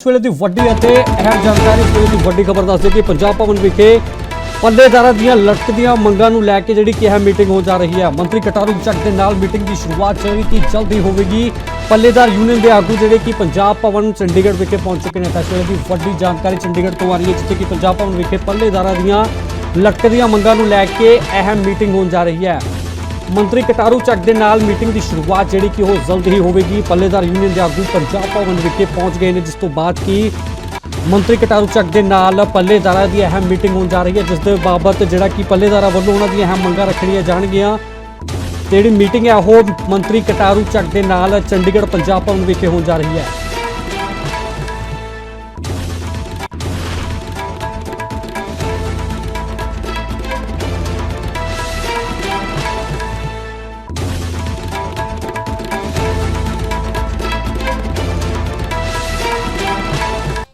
ਇਸ ਵੇਲੇ ਦੀ ਵੱਡੀ ਅਤੇ ਅਹਿਮ ਜਾਣਕਾਰੀ, ਇਸ ਵੇਲੇ ਦੀ ਵੱਡੀ ਖਬਰ ਦੱਸਦੇ ਕਿ ਪੰਜਾਬ ਭਵਨ ਵਿਖੇ ਪੱਲੇਦਾਰਾਂ ਦੀਆਂ ਲਟਕਦੀਆਂ ਮੰਗਾਂ ਨੂੰ ਲੈ ਕੇ ਜਿਹੜੀ ਕਿ ਇਹ ਮੀਟਿੰਗ ਹੋ ਜਾ ਰਹੀ ਹੈ। ਮੰਤਰੀ ਕਟਾਰੂ ਚੱਕ ਦੇ ਨਾਲ ਮੀਟਿੰਗ ਦੀ ਸ਼ੁਰੂਆਤ ਜਿਹੜੀ ਕਿ ਜਲਦੀ ਹੋਵੇਗੀ। ਪੱਲੇਦਾਰ ਯੂਨੀਅਨ ਦੇ ਆਗੂ ਜਿਹੜੇ ਕਿ ਪੰਜਾਬ ਭਵਨ ਚੰਡੀਗੜ੍ਹ ਵਿਖੇ ਪਹੁੰਚ ਚੁੱਕੇ ਨੇ। ਤਾਂ ਇਸ ਵੇਲੇ ਦੀ ਵੱਡੀ ਜਾਣਕਾਰੀ ਚੰਡੀਗੜ੍ਹ ਤੋਂ ਆ ਰਹੀ ਹੈ, ਜਿੱਥੇ ਕਿ ਪੰਜਾਬ ਭਵਨ ਵਿਖੇ ਪੱਲੇਦਾਰਾਂ ਦੀਆਂ ਲਟਕਦੀਆਂ ਮੰਗਾਂ ਨੂੰ ਲੈ ਕੇ ਅਹਿਮ ਮੀਟਿੰਗ ਹੋਣ ਜਾ ਰਹੀ ਹੈ। ਮੰਤਰੀ ਕਟਾਰੂ ਚੱਕ ਦੇ ਨਾਲ ਮੀਟਿੰਗ ਦੀ ਸ਼ੁਰੂਆਤ ਜਿਹੜੀ ਕਿ ਉਹ ਜਲਦ ਹੀ ਹੋਵੇਗੀ। ਪੱਲੇਦਾਰ ਯੂਨੀਅਨ ਦੇ ਆਗੂ ਪੰਜਾਬ ਭਵਨ ਵਿਖੇ ਪਹੁੰਚ ਗਏ ਨੇ, ਜਿਸ ਤੋਂ ਬਾਅਦ ਕਿ ਮੰਤਰੀ ਕਟਾਰੂ ਚੱਕ ਦੇ ਨਾਲ ਪੱਲੇਦਾਰਾਂ ਦੀ ਅਹਿਮ ਮੀਟਿੰਗ ਹੋਣ ਜਾ ਰਹੀ ਹੈ, ਜਿਸ ਦੇ ਬਾਬਤ ਜਿਹੜਾ ਕਿ ਪੱਲੇਦਾਰਾਂ ਵੱਲੋਂ ਉਹਨਾਂ ਦੀਆਂ ਅਹਿਮ ਮੰਗਾਂ ਰੱਖਣੀਆਂ ਜਾਣਗੀਆਂ। ਤੇ ਜਿਹੜੀ ਮੀਟਿੰਗ ਹੈ, ਉਹ ਮੰਤਰੀ ਕਟਾਰੂ ਚੱਕ ਦੇ ਨਾਲ ਚੰਡੀਗੜ੍ਹ ਪੰਜਾਬ ਭਵਨ ਵਿਖੇ ਹੋਣ ਜਾ ਰਹੀ ਹੈ।